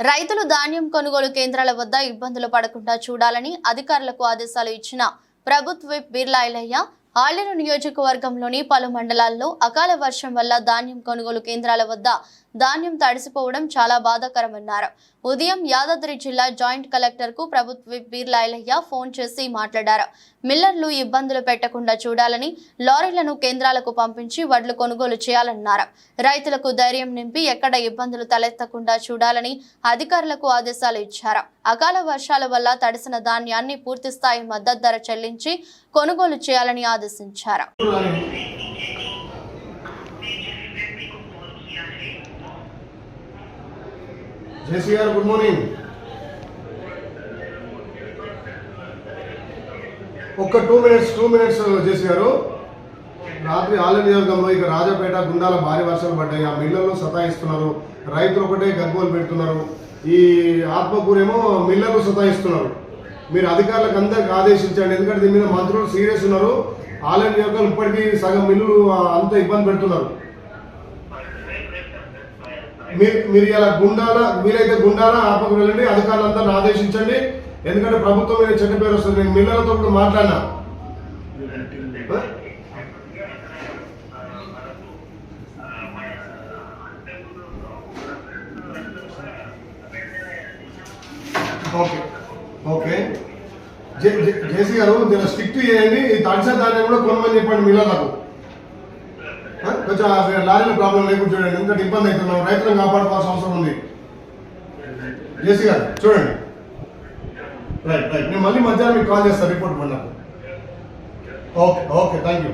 రైతులు ధాన్యం కొనుగోలు కేంద్రాల వద్ద ఇబ్బందులు పడకుండా చూడాలని అధికారులకు ఆదేశాలు ఇచ్చిన ప్రభుత్వ బిర్లాయలయ్య బిర్లా ఆలేరు నియోజకవర్గంలోని పలు మండలాల్లో అకాల వర్షం వల్ల ధాన్యం కొనుగోలు కేంద్రాల వద్ద ధాన్యం తడిసిపోవడం చాలా బాధాకరమన్నారు. ఉదయం యాదాద్రి జిల్లా జాయింట్ కలెక్టర్కు ప్రభుత్వ బీర్లాయలయ్య ఫోన్ చేసి మాట్లాడారు. మిల్లర్లు ఇబ్బందులు పెట్టకుండా చూడాలని లారీలను కేంద్రాలకు పంపించి వడ్లు కొనుగోలు చేయాలన్నారు. రైతులకు ధైర్యం నింపి ఎక్కడ ఇబ్బందులు తలెత్తకుండా చూడాలని అధికారులకు ఆదేశాలు ఇచ్చారు. అకాల వర్షాల వల్ల తడిసిన ధాన్యాన్ని పూర్తిస్థాయి మద్దతు ధర చెల్లించి కొనుగోలు చేయాలని ఆదేశించారు. జేసీ గారు గుడ్ మార్నింగ్. ఒక్క two minutes two minutes JC గారు రాత్రి ఆలయ నియోజకంలో ఇక రాజపేట గుండాల భారీ వర్షాలు పడ్డాయి. ఆ మిల్లర్లు సతాయిస్తున్నారు. రైతులు ఒకటే గగ్గోలు పెడుతున్నారు. ఈ ఆత్మకూరేమో మిల్లర్లు సతాయిస్తున్నారు. మీరు అధికారులకు అందరికి ఆదేశించండి. ఎందుకంటే దీని మీద మంత్రులు సీరియస్ ఉన్నారు. ఆలయ యొక్క ఇప్పటికీ సగం మిల్లులు అంత ఇబ్బంది పెడుతున్నారు. మీరు మీరు ఇలా గుండాల వీలైతే గుండాన ఆపకు వెళ్ళండి. అధికారులందరిని ఆదేశించండి. ఎందుకంటే ప్రభుత్వం మీద చెడ్డ పేరు వస్తుంది. నేను మిల్లలతో కూడా మాట్లాడినా. ఓకే. ఓకే. జేసీ గారు దీని స్టిక్ చేయండి. ఈ తడిసే దాన్ని కూడా కొనమని చెప్పండి మిల్లర్లకు కొంచెం ఆ లారీల ప్రాబ్లం లేకుండా చూడండి. ఎందుకంటే ఇబ్బంది అవుతున్నాం రైతులను కాపాడుకోవాల్సిన అవసరం ఉంది. జేసీ గారు చూడండి. రైట్ రైట్ నేను మళ్ళీ మధ్యాహ్నం మీకు కాల్ చేస్తాను రిపోర్ట్ మళ్ళీ. Okay okay. Thank you